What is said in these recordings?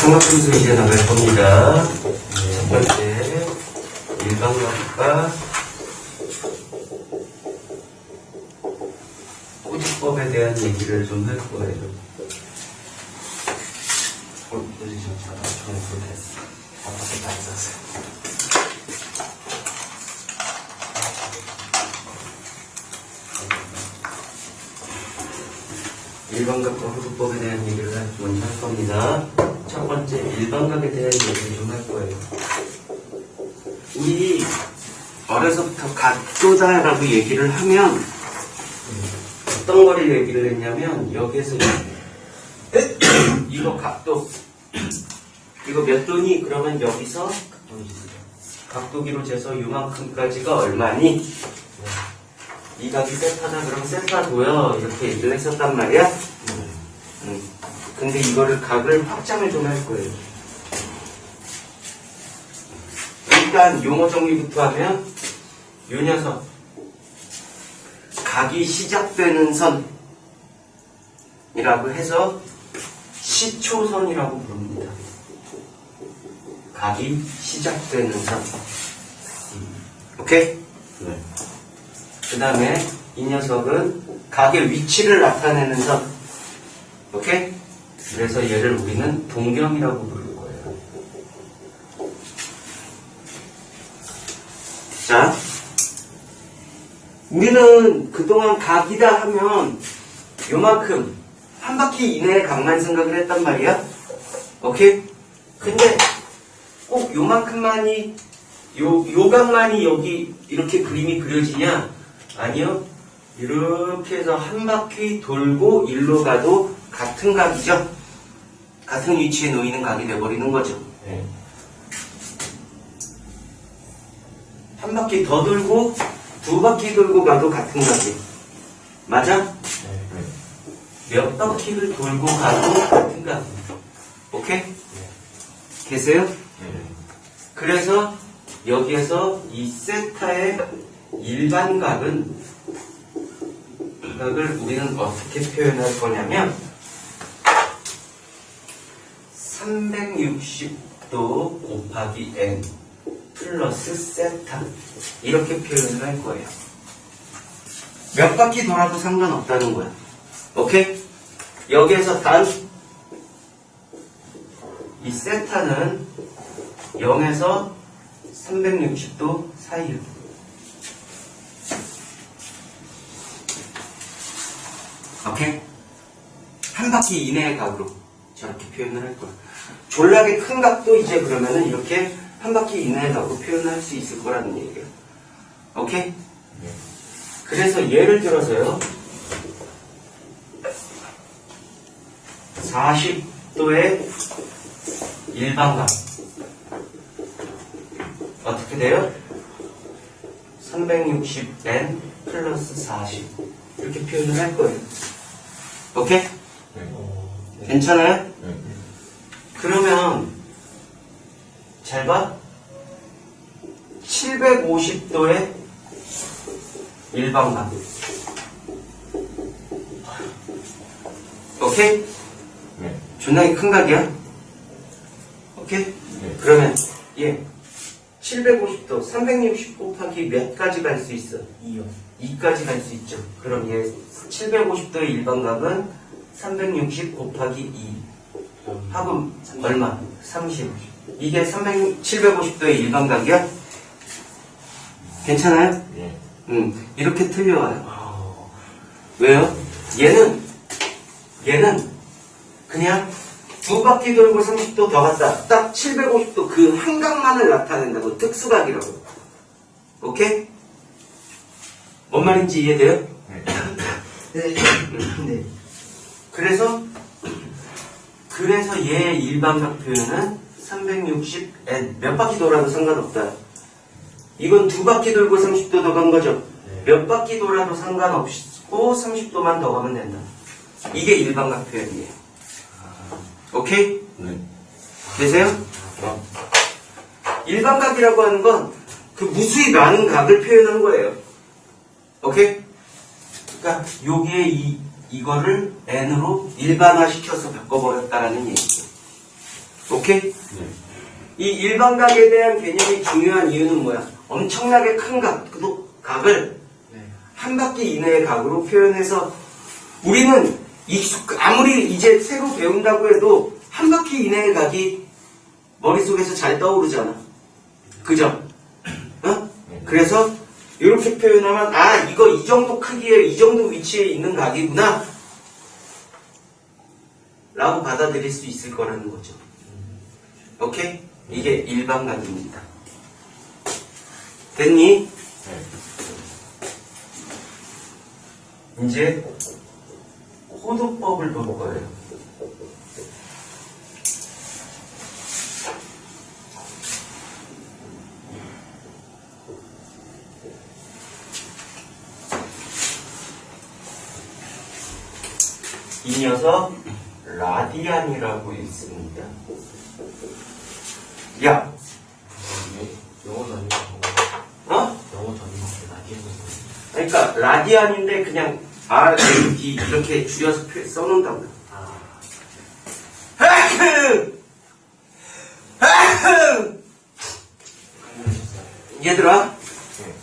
삼각분수 이제 나갈 겁니다. 첫 번째, 일반값과 꼬집법에 대한 얘기를 좀 할 거예요. 어, 포지션 잘 저는 그렇게 바깥에 다 있었어요. 일반각과 호흡법에 대한 얘기를 할- 먼저 할 겁니다. 첫 번째, 일반각에 대한 얘기를 좀 할 거예요. 우리 어려서부터 각도다라고 얘기를 하면 어떤 거를 얘기를 했냐면 여기에서 이거 각도 이거 몇 도니 그러면 여기서 각도기로 재서 요만큼까지가 얼마니 이 각이 세타다 그럼 세타도요 이렇게 얘기를 했었단 말이야 음. 근데 이거를 각을 확장을 좀 할 거예요 일단 용어 정리부터 하면 요 녀석 각이 시작되는 선이라고 해서 시초선이라고 부릅니다. 각이 시작되는 선. 오케이? 네. 그 다음에 이 녀석은 각의 위치를 나타내는 선. 오케이? 그래서 얘를 우리는 동경이라고 부를 거예요. 자, 우리는 그동안 각이다 하면 요만큼 한 바퀴 이내의 각만 생각을 했단 말이야. 오케이? 근데 꼭 요만큼만이 요, 요 각만이 여기 이렇게 그림이 그려지냐? 아니요. 이렇게 해서 한 바퀴 돌고 일로 가도 같은 각이죠. 같은 위치에 놓이는 각이 돼버리는 거죠. 네. 한 바퀴 더 돌고 두 바퀴 돌고 가도 같은 각이. 맞아? 네. 몇 바퀴를 돌고 가도 같은 각이. 오케이? 계세요? 네. 그래서 여기에서 이 세타의 일반 각은 각을 우리는 어떻게 표현할 거냐면 360도 곱하기 n 플러스 세타 이렇게 표현을 할 거예요. 몇 바퀴 돌아도 상관없다는 거야. 오케이? 여기에서 단 이 세타는 0에서 360도 사이요. 오케이? 한 바퀴 이내의 각으로 저렇게 표현을 할 거야. 졸라게 큰 각도 이제 그러면은 이렇게 한 바퀴 이내의 각으로 표현할 수 있을 거라는 얘기야. 오케이? 네. 그래서 예를 들어서요. 40도의 일반각. 어떻게 돼요? 360n 플러스 40. 이렇게 표현을 할 거예요. 오케이? 네. 괜찮아요? 네. 그러면, 잘 봐. 750도의 일반각. 오케이? 네. 존나게 큰 각이야? 오케이? 네. 그러면 얘 750도 360 곱하기 몇 가지 갈 수 있어? 2요. 2까지 갈 수 있죠. 그럼 얘 750도의 일반각은 360 곱하기 2 합은 얼마? 30. 이게 300, 750도의 일반각이야? 괜찮아요? 네. 음, 이렇게 틀려와요. 왜요? 얘는, 얘는 그냥 두 바퀴 돌고 30도 더 갔다. 딱 750도 그 한 각만을 나타낸다고. 특수각이라고. 오케이? 뭔 말인지 이해돼요? 네. 네. 그래서, 그래서 얘 일반각 표현은 360n. 몇 바퀴 돌아도 상관없다. 이건 두 바퀴 돌고 30도 더 간 거죠. 네. 몇 바퀴 돌아도 상관없고 30도만 더 가면 된다. 이게 일반각 표현이에요. 오케이? 네. 되세요? 어. 일반각이라고 하는 건 그 무수히 많은 각을 표현한 거예요. 오케이? 그러니까 여기에 이 이거를 n으로 일반화 시켜서 바꿔. 바꿔버렸다라는 얘기죠. 오케이? 네. 이 일반각에 대한 개념이 중요한 이유는 뭐야? 엄청나게 큰 각, 그 각을 네. 한 바퀴 이내의 각으로 표현해서 우리는 익숙, 아무리 이제 새로 배운다고 해도 한 바퀴 이내의 각이 머릿속에서 잘 떠오르잖아. 그죠? 그래서 이렇게 표현하면 아 이거 이 정도 크기에 이 정도 위치에 있는 각이구나 라고 받아들일 수 있을 거라는 거죠. 오케이? 이게 일반 각입니다. 됐니? 네. 이제 호두법을 볼 거예요. 이 녀석 라디안이라고 있습니다. 야, 영어도 아니고 어? 영어도 아니고 라디오는 그러니까 라디안인데 그냥 R, A, D 이렇게 줄여서 표- 써놓는다고요. 아 아흐! 아흐! 강렬하셨어요. 얘들아, 네.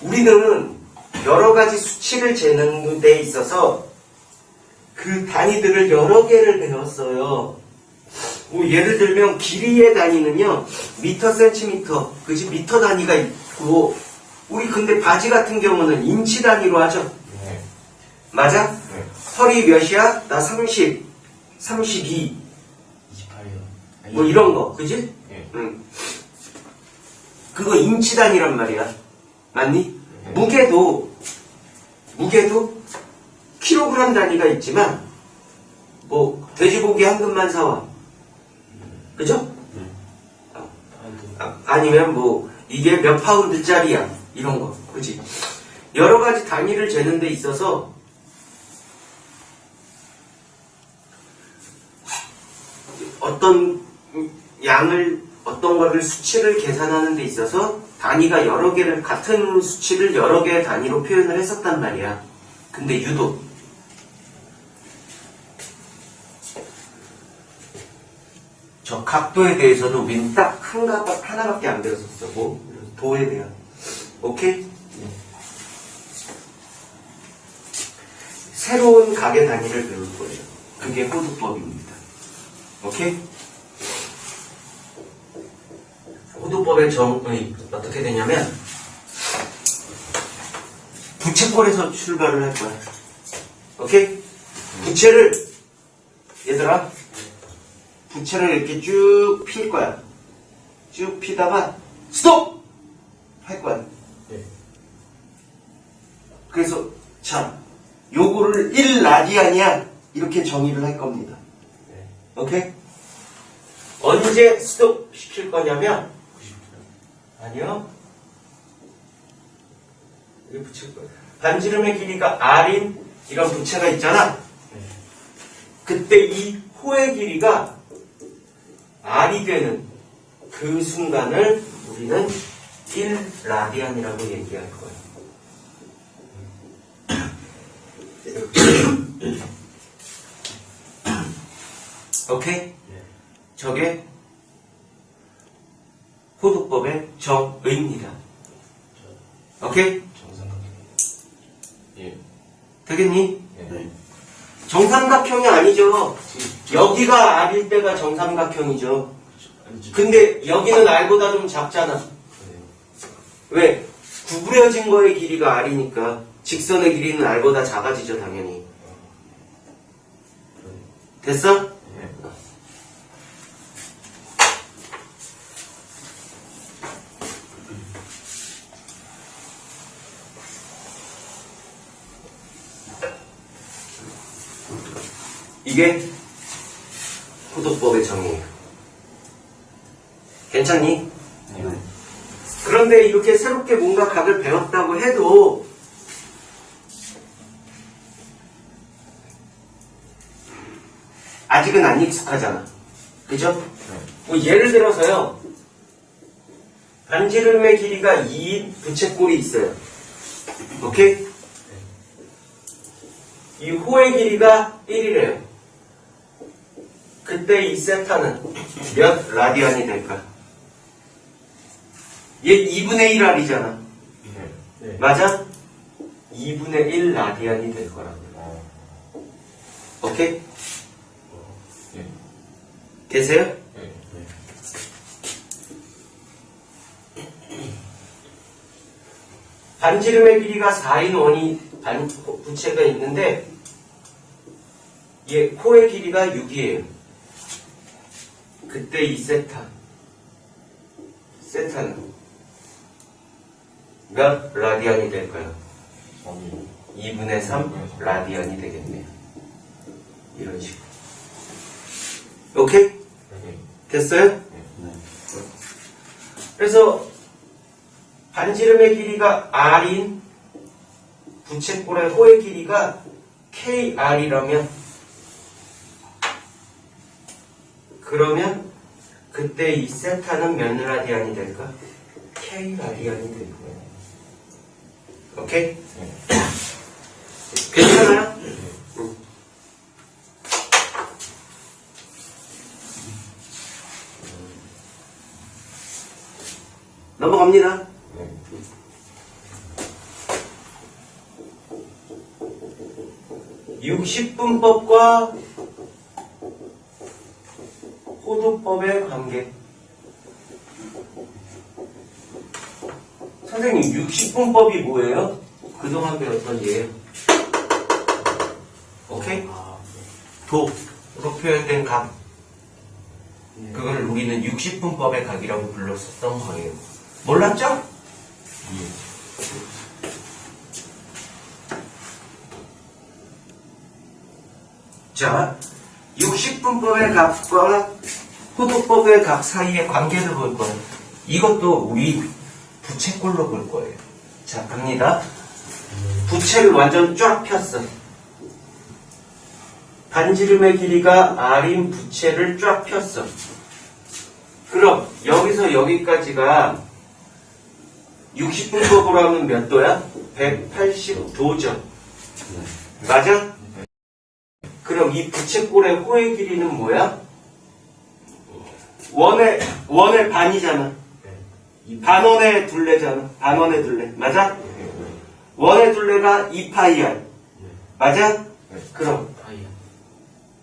우리는 여러 가지 수치를 재는 데 있어서 그 단위들을 여러 개를 배웠어요. 뭐 예를 들면 길이의 단위는요, 미터, 센티미터, 그지 미터 단위가 있고, 우리 근데 바지 같은 경우는 인치 단위로 하죠. 네. 맞아? 네. 허리 몇이야? 나 30, 32, 28년. 뭐 이런 거, 그지? 네. 응. 그거 인치 단위란 말이야. 맞니? 네. 무게도, 무게도 킬로그램 단위가 있지만, 뭐, 돼지고기 한 근만 사와. 그죠? 아, 아니면 뭐, 이게 몇 파운드짜리야. 이런 거. 그지? 여러 가지 단위를 재는 데 있어서, 어떤 양을 어떤 거를 수치를 계산하는 데 있어서 단위가 여러 개를 같은 수치를 여러 개의 단위로 표현을 했었단 말이야. 근데 유독 저 각도에 대해서는 우리는 딱 하나, 하나밖에 안 배웠었어. 뭐 도에 대한. 오케이? 새로운 각의 단위를 배울 거예요. 그게 호두법입니다. 오케이? 호두법의 정의 어떻게 되냐면 부채꼴에서 출발을 할 거야. 오케이? 부채를 얘들아 부채를 이렇게 쭉 필 거야. 쭉 피다가 스톱 할 거야. 네. 그래서 자 요거를 1라디안이야 이렇게 정의를 할 겁니다. 네. 오케이? 언제 스톱 시킬 거냐면 90분. 아니요. 여기 붙일 거예요. 반지름의 길이가 R인 이런 부채가 있잖아. 네. 그때 이 호의 길이가 R이 되는 그 순간을 우리는 1라디안이라고 얘기할 거예요. 오케이? 네. 저게 호두법의 정의입니다. 오케이? 예. 되겠니? 네. 정삼각형이 아니죠. 지금 여기가 R일 때가 정삼각형이죠. 지금 근데 여기는 R보다 좀 작잖아. 그래요. 왜? 구부려진 거의 길이가 R이니까 직선의 길이는 R보다 작아지죠, 당연히. 그러네. 됐어? 네. 이게 호두법의 정의예요. 괜찮니? 네. 그런데 이렇게 새롭게 뭔가 각을 배웠다고 해도 아직은 안 익숙하잖아. 그죠? 네. 뭐 예를 들어서요. 반지름의 길이가 2인 부채꼴이 있어요. 오케이? 이 호의 길이가 1이래요. 그때 이 세타는 몇 라디안이 될까? 얘 2분의 1 알이잖아. 네. 네. 맞아? 2분의 1 라디안이 될 거라고. 어. 오케이? 예. 되세요? 예. 네. 반지름의 길이가 4인 원이 반, 부채가 있는데 얘 코의 길이가 6이에요. 그때 이 세타 세타는 몇 라디안이 될까요? 3이 2분의 3 라디안이 되겠네요. 이런 식으로. 오케이? 네. 됐어요? 네. 그래서 반지름의 길이가 r인 부채꼴의 호의 길이가 kr이라면 그러면 그때 이 세타는 몇 라디안이 될까? k 라디안이 될 거예요. 오케이? 네. 괜찮아요? 응. 넘어갑니다. 네. 60분법과 호두법의 관계. 선생님, 60분법이 뭐예요? 그동안 배웠던 예요. 오케이? 아, 도, 로 표현된 각. 네. 그걸 우리는 60분법의 각이라고 불렀었던 거예요. 몰랐죠? 자, 60분법의 각과 호도법의 각 사이의 관계를 볼 거예요. 이것도 우리 부채꼴로 볼 거예요. 자, 갑니다. 부채를 완전 쫙 폈어. 반지름의 길이가 R인 부채를 쫙 폈어. 그럼 여기서 여기까지가 60분법으로 하면 몇 도야? 180도죠. 맞아? 그럼 이 부채꼴의 호의 길이는 뭐야? 원의, 원의 반이잖아. 네. 이 반원의 둘레잖아. 반원의 둘레. 맞아? 원의 둘레가 2파이야. 네. 맞아? 그럼.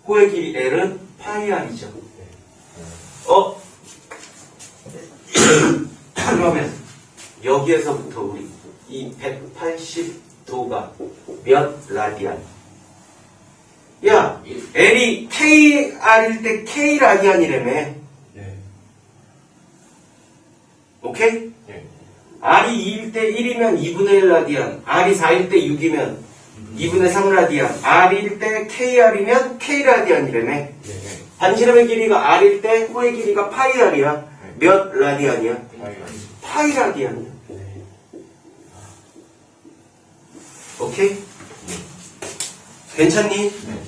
호의 길이 L은 파이알이죠. 어? 그러면 여기에서부터 우리 이 180도가 몇 라디안? 야, L이 KR일 때 K 라디안이라며. 네. 오케이? 예. R이 2일 때 1이면 2분의 1 라디안, R이 4일 때 6이면 2분의 3 라디안, R일 때 KR이면 K 라디안이라며. 네. 반지름의 길이가 R일 때 호의 길이가 파이 R이야. 몇 라디안이야? 파이가 파이 라디안이야. 네. 오케이? 괜찮니? 네.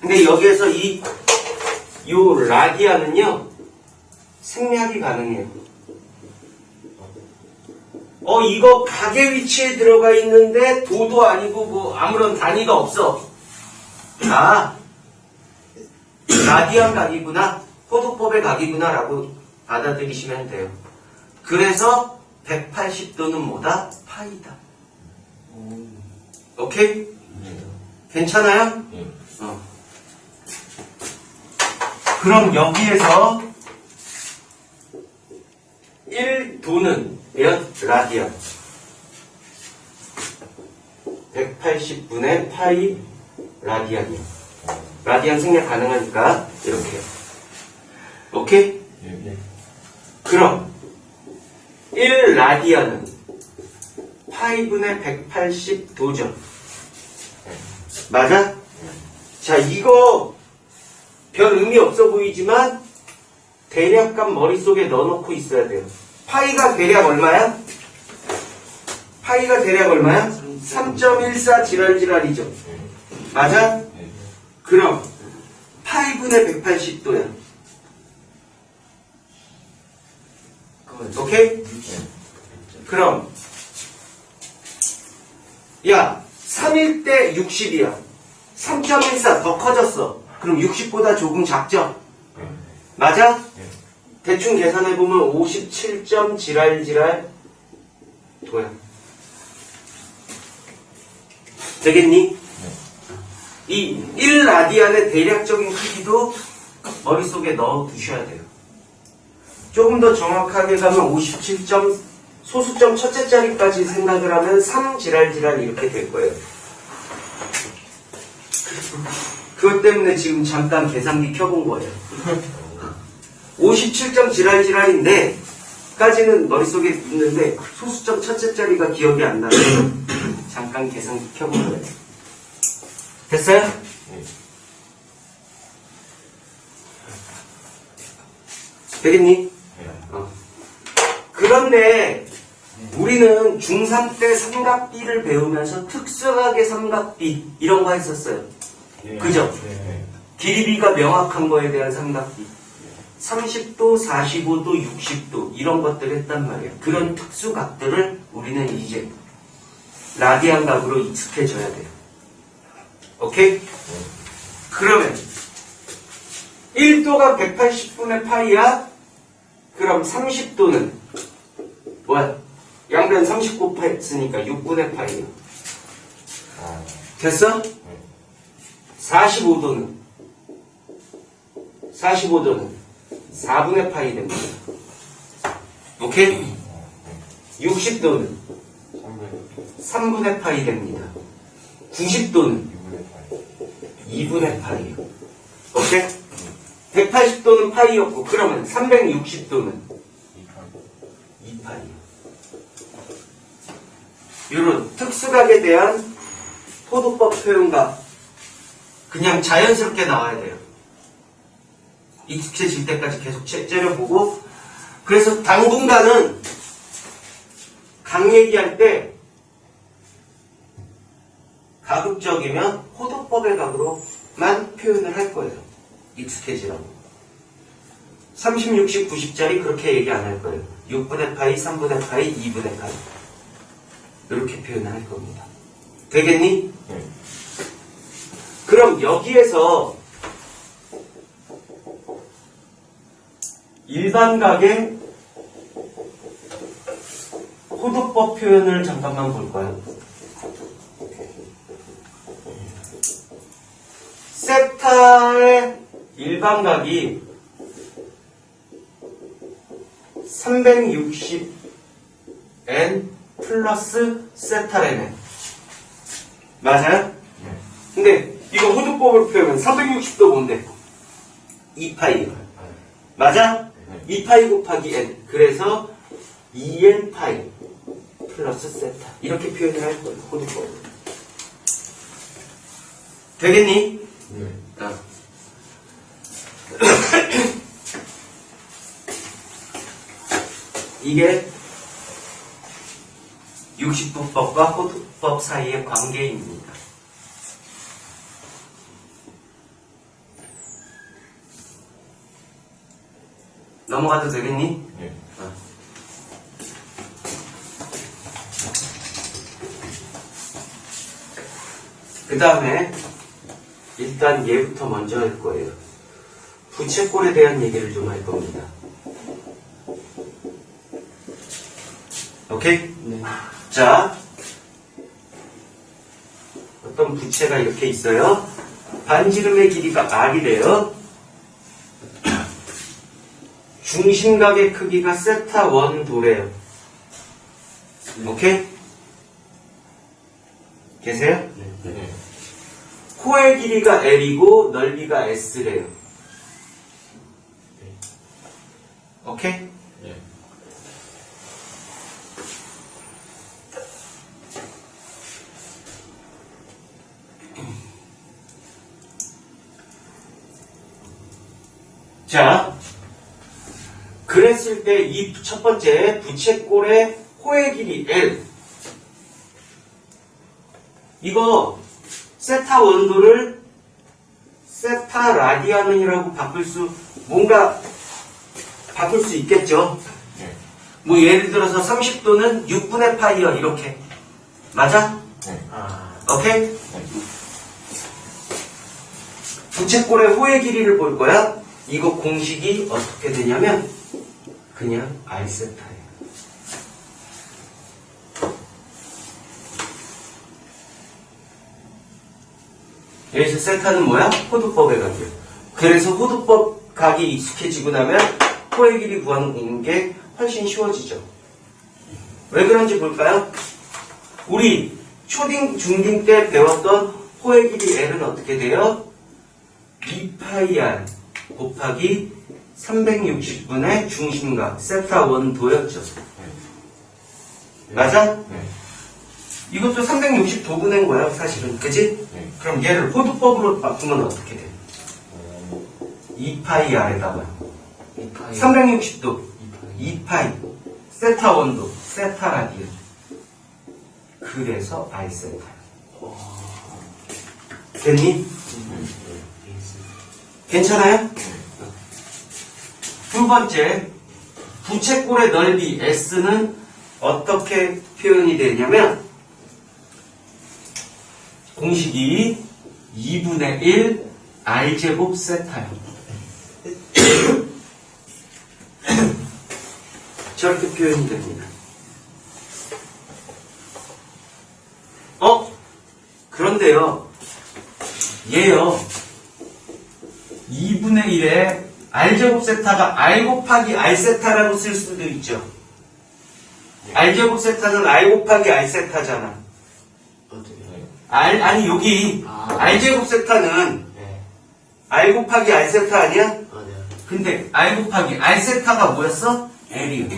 근데 여기에서 이, 요 라디안은요, 생략이 가능해요. 어, 이거 가게 위치에 들어가 있는데 도도 아니고 뭐 아무런 단위가 없어. 아, 라디안 각이구나, 호도법의 각이구나 라고 받아들이시면 돼요. 그래서 180도는 뭐다? 파이다. 오케이? 네. 괜찮아요? 예. 어. 그럼 여기에서 1도는 몇 라디안? 180분의 파이 라디안이요. 라디안 생략 가능하니까 이렇게. 오케이? 예. 네. 그럼 1 라디안은 파이분의 180도죠. 맞아? 자, 이거 별 의미 없어 보이지만 대략값 머릿속에 넣어놓고 있어야 돼요. 파이가 대략 얼마야? 파이가 대략 얼마야? 3.14 지랄지랄이죠. 맞아? 예. 그럼 8분의 180도야. 오케이? 그럼 야 3일 때 60이야. 3.14 더 커졌어. 그럼 60보다 조금 작죠? 네. 맞아? 네. 대충 계산해보면 57점 지랄지랄 도야. 되겠니? 이 1라디안의 대략적인 크기도 머릿속에 넣어 두셔야 돼요. 조금 더 정확하게 가면 57점 소수점 첫째 자리까지 생각을 하면 3 지랄지랄 이렇게 될 거예요. 그것 때문에 지금 잠깐 계산기 켜본 거예요. 57점 지랄지랄인데 까지는 머릿속에 있는데 소수점 첫째 자리가 기억이 안 나서 잠깐 계산기 켜본 거예요. 됐어요? 네. 되겠니? 네. 어. 그런데 우리는 중3 때 삼각비를 배우면서 특수하게 삼각비 이런 거 했었어요. 네. 그죠? 네. 길이비가 명확한 거에 대한 삼각비. 30도, 45도, 60도 이런 것들 했단 말이에요. 그런 특수각들을 우리는 이제 라디안 각으로 익숙해져야 돼요. 오케이? 그러면 1도가 180분의 파이야? 그럼 30도는 뭐야? 양변 30 곱했으니까 6분의 파이야. 아, 됐어? 네. 45도는 45도는 4분의 파이 됩니다. 오케이? 60도는 300, 3분의 파이 됩니다. 90도는 2분의 8. 2분의 파이요. 오케이? 180도는 파이였고 그러면 360도는 2 8. 2파이요. 이런 특수각에 대한 포도법 표현과 그냥 자연스럽게 나와야 돼요. 익숙해질 때까지 계속 째- 째려보고 그래서 당분간은 강 얘기할 때 가급적이면 호도법의 각으로만 표현을 할 거예요. 익숙해지라고. 30, 60, 90짜리 그렇게 얘기 안 할 거예요. 6분의 파이, 3분의 파이, 2분의 파이. 이렇게 표현할 겁니다. 되겠니? 네. 그럼 여기에서 일반각의 호도법 표현을 잠깐만 볼까요? 세타의 일반각이 360n 플러스 세타레네 맞아요? 네. 근데 이거 호두법을 표현하면 360도 뭔데? 2파이 맞아? 네. 2파이 곱하기 n 그래서 2n 파이 플러스 세타 이렇게 표현을 할 거예요 호두법을 되겠니? 네. 어. 이게 60부법과 호두법 사이의 관계입니다. 넘어가도 되겠니? 네. 그 다음에 일단 얘부터 먼저 할 거예요. 부채꼴에 대한 얘기를 좀 할 겁니다. 오케이? 네. 자, 어떤 부채가 이렇게 있어요. 반지름의 길이가 r이래요. 중심각의 크기가 세타 원 도래요. 오케이? 계세요? 네. 네. 코의 길이가 L이고 넓이가 S래요. 오케이? 네. 자, 그랬을 때 이 첫 번째 부채꼴의 호의 길이 L. 이거 세타 원도를 세타 라디안이라고 바꿀 수 뭔가 바꿀 수 있겠죠. 네. 뭐 예를 들어서 30도는 6분의 파이어 이렇게 맞아? 네. 아. 오케이? 네. 부채꼴의 호의 길이를 볼 거야. 이거 공식이 어떻게 되냐면 그냥 R세타예요. 여기서 세타는 뭐야? 호두법의 각이에요. 그래서 호두법 각이 익숙해지고 나면 호의 길이 구하는 게 훨씬 쉬워지죠. 왜 그런지 볼까요? 우리 초딩, 중딩 때 배웠던 호의 길이 L은 어떻게 돼요? 2파이R 곱하기 360분의 중심각 세타 원도였죠. 맞아? 네. 이것도 360도분인 거야 사실은 그지? 네. 그럼 얘를 호두법으로 바꾸면 어떻게 돼? 어, 2파이R에다가 2파이. 360도 2파이. 2파이 세타 원도 세타 라디언 그래서 R 세타 됐니? 괜찮아요? 두 번째 부채꼴의 넓이 S는 어떻게 표현이 되냐면 공식이 2분의 1 R제곱 세타요. 저렇게 표현이 됩니다. 어? 그런데요. 얘요. 2분의 1에 R제곱 세타가 R 곱하기 R 세타라고 쓸 수도 있죠. R제곱 세타는 R 곱하기 R 세타잖아. 네. R, 아니, 여기 아. R제곱 세타는 네. R 곱하기 R 세타 아니야? 아, 네. 근데 R 곱하기 R 세타가 뭐였어? L이요.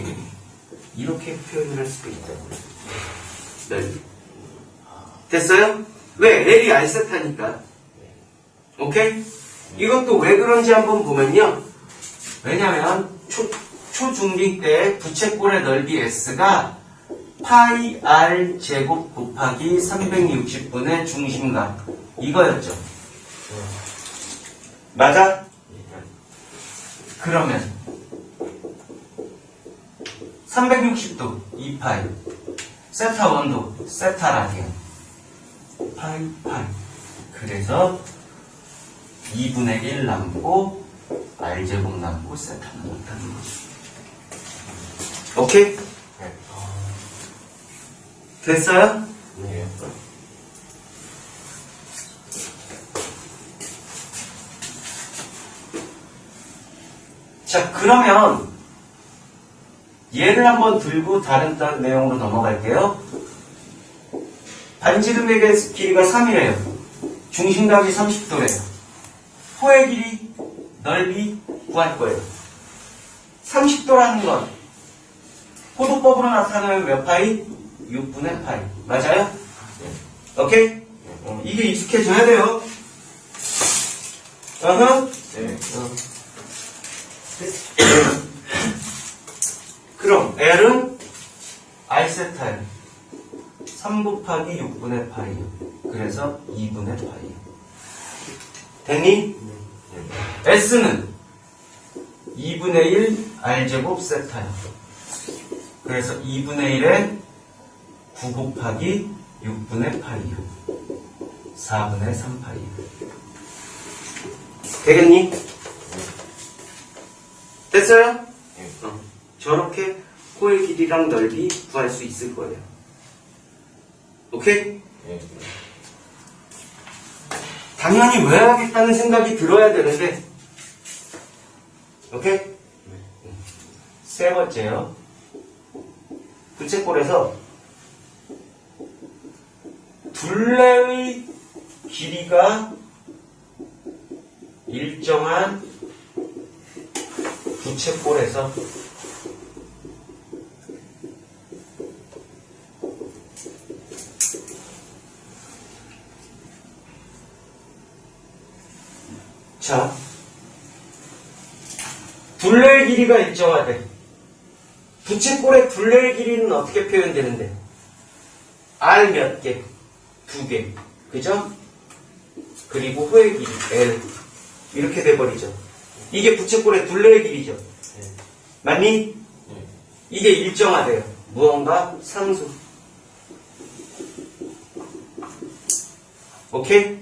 이렇게 표현을 할 수도 있다고. 네. 됐어요? 왜? L이 R 세타니까. 오케이? 이것도 왜 그런지 한번 보면요. 왜냐면 초, 초중딩 때 부채꼴의 넓이 S가 파이 R 제곱 곱하기 360분의 중심각 이거였죠. 맞아? 그러면 360도 2파이 세타 원도 세타 라디안 파이 파이 그래서 2분의 1 남고 R제곱 남고 세타는 못하는 거죠. 오케이? 네. 됐어요? 네. 자, 그러면 얘를 한번 들고 다른 딴 내용으로 넘어갈게요. 반지름의 길이가 3이래요. 중심각이 30도래요. 호의 길이, 넓이 구할 거예요. 30도라는 건 호도법으로 나타나면 몇 파이? 6분의 파이. 맞아요? 오케이? 어, 이게 익숙해져야 돼요. 어허. 네. 그럼 L은 R세타예요. 3 곱하기 6분의 파이요. 그래서 2분의 파이요. 됐니? S는 2분의 1 R제곱 세타요. 그래서 2분의 1에 9 곱하기 6분의 파이요. 4분의 3 파이요. 되겠니? 됐어요? 네. 어, 저렇게 코의 길이랑 넓이 구할 수 있을 거예요. 오케이? 네. 당연히 외워야겠다는 생각이 들어야 되는데, 오케이? 세 번째요. 부채꼴에서 둘레의 길이가 일정한 부채꼴에서 자, 둘레의 길이가 일정하대. 부채꼴의 둘레의 길이는 어떻게 표현되는데? R 몇 개? 두 개. 그죠? 그리고 호의 길이 L. 이렇게 돼버리죠. 이게 부채꼴의 둘레의 길이죠. 맞니? 네. 이게 일정하대요. 무언가 상수. 오케이?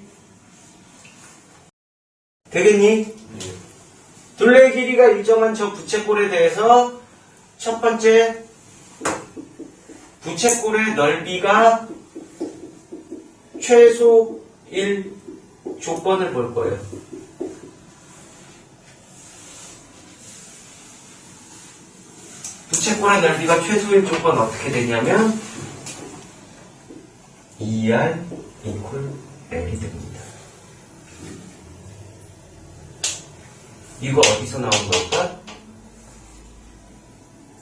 되겠니? 네. 둘레의 길이가 일정한 저 부채꼴에 대해서 첫 번째 부채꼴의 넓이가 최소 1 조건을 볼 거예요. 부채꼴의 넓이가 최소 1 조건 어떻게 되냐면 2R 이퀄 L이 됩니다. 이거 어디서 나온 걸까?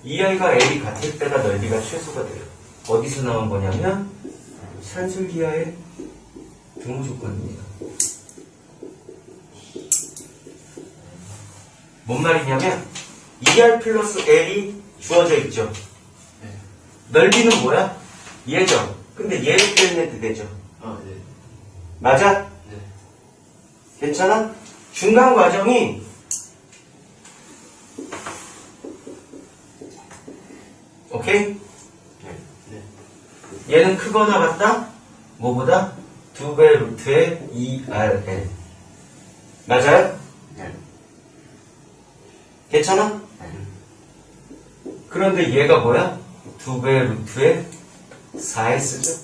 2R과 L이 같을 때가 넓이가 최소가 돼요. 어디서 나온 거냐면 산술기하의 등호 조건입니다. 뭔 말이냐면 2R 플러스 L이 주어져 있죠. 네. 넓이는 뭐야? 얘죠. 근데 얘를 표현해도 되죠. 아, 네. 맞아? 네. 괜찮아? 중간 과정이 오케이? 네. 네. 얘는 크거나 같다? 뭐보다? 두배 루트의 2RL 맞아요? 네. 괜찮아? 네. 그런데 얘가 뭐야? 두배 루트의 4S죠?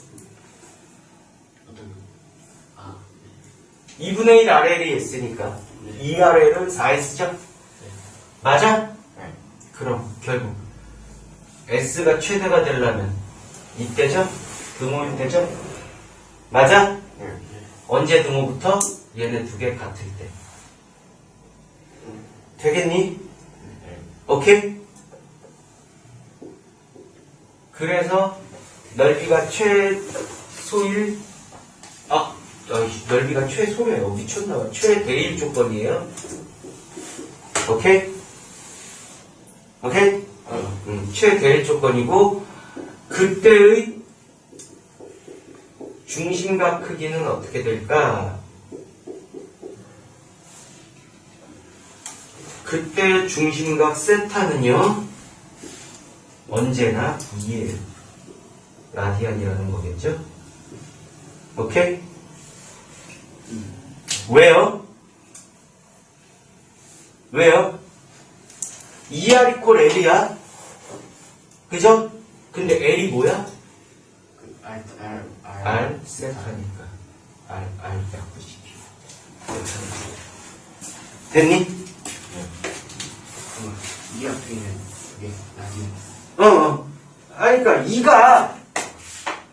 어떤, 아, 2분의 1 RL이 있으니까 네. 2RL은 4S죠? 네. 맞아? 네. 그럼 결국 S가 최대가 되려면 이때죠? 등호일 때죠? 맞아? 네. 언제 등호부터? 얘네 두 개 같을 때 되겠니? 네. 오케이? 그래서 넓이가 최소일 아 어이씨, 넓이가 최소래요 미쳤나봐 최대일 조건이에요 오케이? 오케이? 어. 음, 최대일 조건이고 그때의 중심각 크기는 어떻게 될까? 그때 중심각 세타는요 언제나 2예요 라디안이라는 거겠죠? 오케이? 왜요? 왜요? 2R 이퀄 L이야 그죠? 근데 L이 뭐야? 그, R, R, R. R 세타니까 R, R 바꾸시키 됐니? 잠깐만. 이 앞에 있는 그게 나중에. 어, 어. 그니까, 2가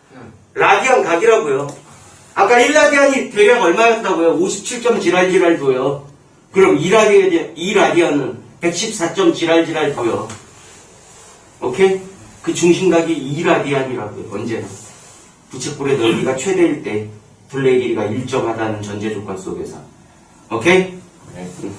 그냥, 라디안 각이라고요. 아까 1라디안이 대략 얼마였다고요? 57점 지랄지랄도요. 그럼 2라디안, 2라디안은 114점 지랄지랄도요. 오케이? 그 중심각이 2라디안이라고요, 언제나. 부채꼴의 넓이가 최대일 때, 둘레의 길이가 일정하다는 전제 조건 속에서. 오케이? 네. 응.